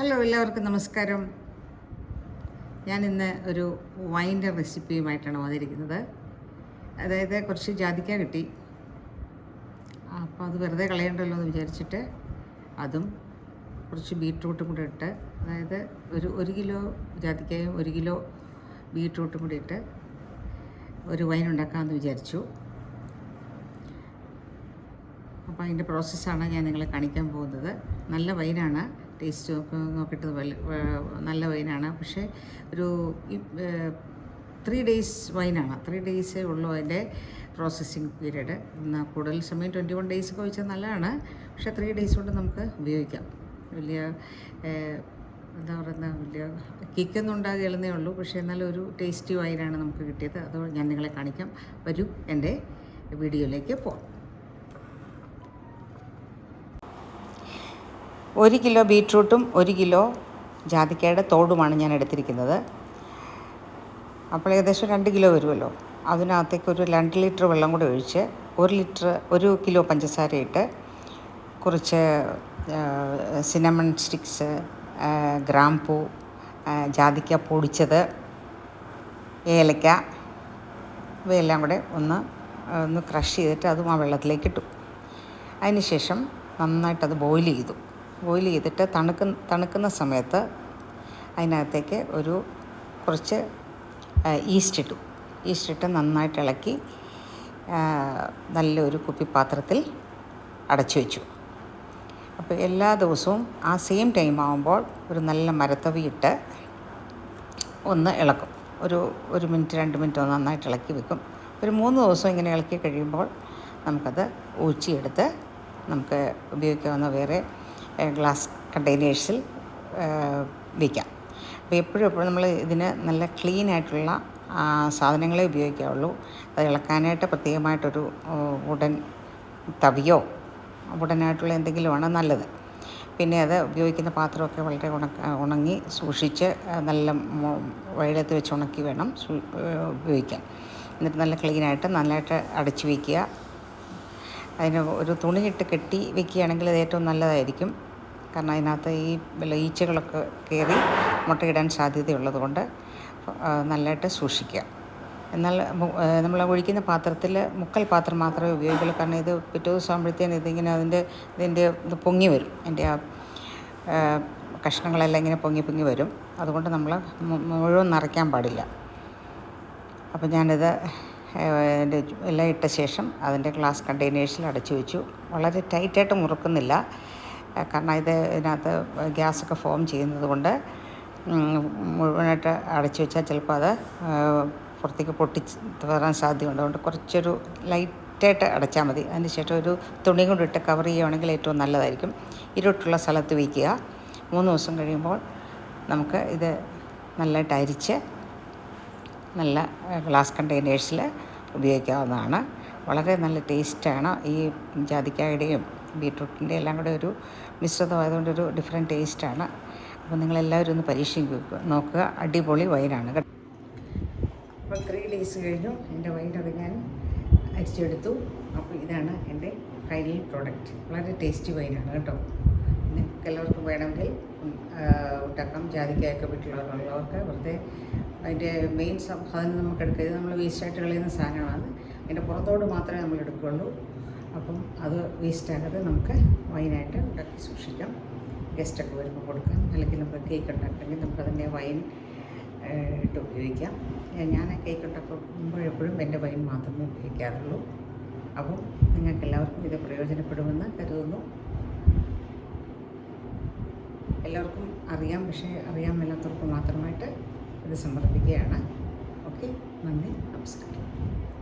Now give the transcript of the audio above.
Hello എല്ലാവർക്കും നമസ്കാരം. ഞാൻ ഇന്ന് ഒരു വൈന്റെ റെസിപ്പിയുമായിട്ടാണ് വന്നിരിക്കുന്നത്. അതായത് കുറച്ച് ജാതിക്ക കിട്ടി. അപ്പോൾ അത് വെറുതെ കളയണ്ടല്ലോ എന്ന് വിചാരിച്ചിട്ട് അതും കുറച്ച് ബീട്രൂട്ടും കൂടെ ഇട്ട് അതായത് ഒരു ഒരു കിലോ ജാതിക്കയും ഒരു കിലോ ബീട്രൂട്ടും കൂടി ഇട്ട് ഒരു വൈൻ ഉണ്ടാക്കാമെന്ന് വിചാരിച്ചു. അപ്പോൾ അതിന്റെ പ്രോസസ്സാണ് ഞാൻ നിങ്ങളെ കാണിക്കാൻ പോകുന്നത്. നല്ല വൈനാണ് ടേസ്റ്റ് നോക്കിയിട്ട് നല്ല വൈനാണ്. പക്ഷേ ഒരു ത്രീ ഡേയ്സ് വൈനാണ്. ത്രീ ഡേയ്സേ ഉള്ളൂ അതിന്റെ പ്രോസസ്സിങ് പീരീഡ് എന്നാൽ കൂടുതൽ സമയം ട്വന്റി വൺ ഡേയ്സ് ഒക്കെ വെച്ചാൽ നല്ലതാണ്. പക്ഷേ ത്രീ ഡേയ്സ് കൊണ്ട് നമുക്ക് ഉപയോഗിക്കാം. വലിയ എന്താ പറയുന്നത് വലിയ കിക്കൊന്നും ഉണ്ടാകുകയെന്നേ ഉള്ളൂ. പക്ഷേ എന്നാലും ഒരു ടേസ്റ്റി വൈനാണ് നമുക്ക് കിട്ടിയത്. അത് ഞാൻ നിങ്ങളെ കാണിക്കാം. വരൂ എന്റെ വീഡിയോയിലേക്ക് പോകാം ഒരു കിലോ ബീട്രൂട്ടും ഒരു കിലോ ജാതിക്കയുടെ തോടുമാണ് ഞാൻ എടുത്തിരിക്കുന്നത്. അപ്പോൾ ഏകദേശം രണ്ട് കിലോ വരുമല്ലോ. അതിനകത്തേക്ക് ഒരു രണ്ട് ലിറ്റർ വെള്ളം കൂടി ഒഴിച്ച് ഒരു ലിറ്റർ ഒരു കിലോ പഞ്ചസാര ഇട്ട് കുറച്ച് സിനമൺ സ്റ്റിക്സ് ഗ്രാമ്പൂ ജാതിക്ക പൊടിച്ചത് ഏലക്ക ഇവയെല്ലാം കൂടെ ഒന്ന് ഒന്ന് ക്രഷ് ചെയ്തിട്ട് അതും ആ വെള്ളത്തിലേക്ക് ഇട്ടു. അതിനുശേഷം നന്നായിട്ടത് ബോയിൽ ചെയ്തു. ബോയിൽ ചെയ്തിട്ട് തണുക്കുന്ന തണുക്കുന്ന സമയത്ത് അതിനകത്തേക്ക് ഒരു കുറച്ച് ഈസ്റ്റ് ഇട്ടു. ഈസ്റ്റ് ഇട്ട് നന്നായിട്ട് ഇളക്കി നല്ലൊരു കുപ്പിപ്പാത്രത്തിൽ അടച്ചു വെച്ചു. അപ്പോൾ എല്ലാ ദിവസവും ആ സെയിം ടൈം ആകുമ്പോൾ ഒരു നല്ല മരത്തവി ഇട്ട് ഒന്ന് ഇളക്കും. ഒരു ഒരു മിനിറ്റ് രണ്ട് മിനിറ്റ് ഒന്ന് നന്നായിട്ട് ഇളക്കി വെക്കും. ഒരു മൂന്ന് ദിവസം ഇങ്ങനെ ഇളക്കി കഴിയുമ്പോൾ നമുക്കത് ഊച്ചിയെടുത്ത് നമുക്ക് ഉപയോഗിക്കാവുന്ന വേറെ ഗ്ലാസ് കണ്ടെയ്നേഴ്സിൽ വയ്ക്കാം അപ്പോൾ എപ്പോഴും എപ്പോഴും നമ്മൾ ഇതിന് നല്ല ക്ലീൻ ആയിട്ടുള്ള സാധനങ്ങളെ ഉപയോഗിക്കാവുള്ളൂ. അത് ഇളക്കാനായിട്ട് പ്രത്യേകമായിട്ടൊരു ഉടൻ തവിയോ വുഡനായിട്ടുള്ള എന്തെങ്കിലുമാണ് നല്ലത്. പിന്നെ അത് ഉപയോഗിക്കുന്ന പാത്രമൊക്കെ വളരെ ഉണക്ക ഉണങ്ങി സൂക്ഷിച്ച് നല്ല വഴിയിലത്ത് വെച്ച് ഉണക്കി വേണം ഉപയോഗിക്കാൻ. എന്നിട്ട് നല്ല ക്ലീനായിട്ട് നല്ലതായിട്ട് അടച്ചു വയ്ക്കുക അതിന് ഒരു തുണിയിട്ട് കെട്ടി വെക്കുകയാണെങ്കിൽ അത് ഏറ്റവും നല്ലതായിരിക്കും. കാരണം അതിനകത്ത് ഈ വല്ല ഈച്ചകളൊക്കെ കയറി മുട്ടയിടാൻ സാധ്യതയുള്ളത് കൊണ്ട് നല്ലതായിട്ട് സൂക്ഷിക്കുക. എന്നാൽ നമ്മൾ ഒഴിക്കുന്ന പാത്രത്തിൽ മുക്കൽ പാത്രം മാത്രമേ ഉപയോഗിക്കുള്ളൂ. കാരണം ഇത് പിറ്റേ ദിവസം ആകുമ്പോഴത്തേന് ഇതിങ്ങനെ അതിന്റെ ഇതിന്റെ ഇത് പൊങ്ങി വരും. എന്റെ ആ കഷ്ണങ്ങളെല്ലാം ഇങ്ങനെ പൊങ്ങി പൊങ്ങി വരും. അതുകൊണ്ട് നമ്മൾ മുഴുവൻ നിറയ്ക്കാൻ പാടില്ല. അപ്പോൾ ഞാനിത് എല്ലാം ഇട്ട ശേഷം അതിന്റെ ഗ്ലാസ് കണ്ടെയ്നേഴ്സിൽ അടച്ചു വെച്ചു. വളരെ ടൈറ്റായിട്ട് മുറുക്കുന്നില്ല. കാരണം ഇത് ഇതിനകത്ത് ഗ്യാസൊക്കെ ഫോം ചെയ്യുന്നത് കൊണ്ട് മുഴുവനായിട്ട് അടച്ചു വെച്ചാൽ ചിലപ്പോൾ അത് പുറത്തേക്ക് പൊട്ടി വരാൻ സാധ്യതയുണ്ട്. അതുകൊണ്ട് കുറച്ചൊരു ലൈറ്റായിട്ട് അടച്ചാൽ മതി. അതിന് ശേഷം ഒരു തുണി കൊണ്ടിട്ട് കവർ ചെയ്യുകയാണെങ്കിൽ ഏറ്റവും നല്ലതായിരിക്കും. ഇരുട്ടുള്ള സ്ഥലത്ത് വയ്ക്കുക മൂന്ന് ദിവസം കഴിയുമ്പോൾ നമുക്ക് ഇത് നല്ലതായിട്ട് അരിച്ച് നല്ല ഗ്ലാസ് കണ്ടെയ്നേഴ്സിൽ ഉപയോഗിക്കാവുന്നതാണ്. വളരെ നല്ല ടേസ്റ്റാണ് ഈ ജാതിക്കായുടെയും ബീട്രൂട്ടിന്റെ എല്ലാം കൂടെ ഒരു മിശ്രിതമായതുകൊണ്ട് ഒരു ഡിഫറെന്റ് ടേസ്റ്റാണ് അപ്പോൾ നിങ്ങളെല്ലാവരും ഒന്ന് പരീക്ഷിക്കുക നോക്കുക. അടിപൊളി വൈനാണ് അപ്പോൾ ത്രീ ഡേയ്സ് കഴിഞ്ഞു. എന്റെ വൈനത് ഞാൻ അരിച്ചെടുത്തു. അപ്പോൾ ഇതാണ് എന്റെ ഫൈനൽ പ്രോഡക്റ്റ് വളരെ ടേസ്റ്റി വൈനാണ് കേട്ടോ. നിങ്ങൾക്ക് എല്ലാവർക്കും വേണമെങ്കിൽ ഉണ്ടാക്കാം ജാതിക്കയൊക്കെ വീട്ടിലുള്ളവർക്ക് വെറുതെ അതിന്റെ മെയിൻ സംഭാവന നമുക്ക് എടുക്കരുത് നമ്മൾ വേസ്റ്റായിട്ട് കളയുന്ന സാധനമാണ് അതിന്റെ പുറത്തോട് മാത്രമേ നമ്മൾ എടുക്കുകയുള്ളൂ അപ്പം അത് വേസ്റ്റ് ആകാതെ നമുക്ക് വൈനായിട്ട് ഉണ്ടാക്കി സൂക്ഷിക്കാം. ഗസ്റ്റൊക്കെ വരുമ്പോൾ കൊടുക്കാം. അല്ലെങ്കിൽ നമുക്ക് കേക്ക് ഉണ്ടാക്കണമെങ്കിൽ നമുക്കതിന്റെ വൈൻ ഇട്ട് ഉപയോഗിക്കാം. ഞാൻ കേക്ക് ഉണ്ടാക്കുമ്പോൾ എപ്പോഴും എന്റെ വൈൻ മാത്രമേ ഉപയോഗിക്കാറുള്ളൂ. അപ്പം നിങ്ങൾക്ക് എല്ലാവർക്കും ഇത് പ്രയോജനപ്പെടുമെന്ന് കരുതുന്നു. എല്ലാവർക്കും അറിയാം. പക്ഷേ അറിയാൻ മേലാത്തവർക്ക് മാത്രമായിട്ട് ഇത് സമർപ്പിക്കുകയാണ്. ഓക്കെ? നന്ദി. നമസ്കാരം.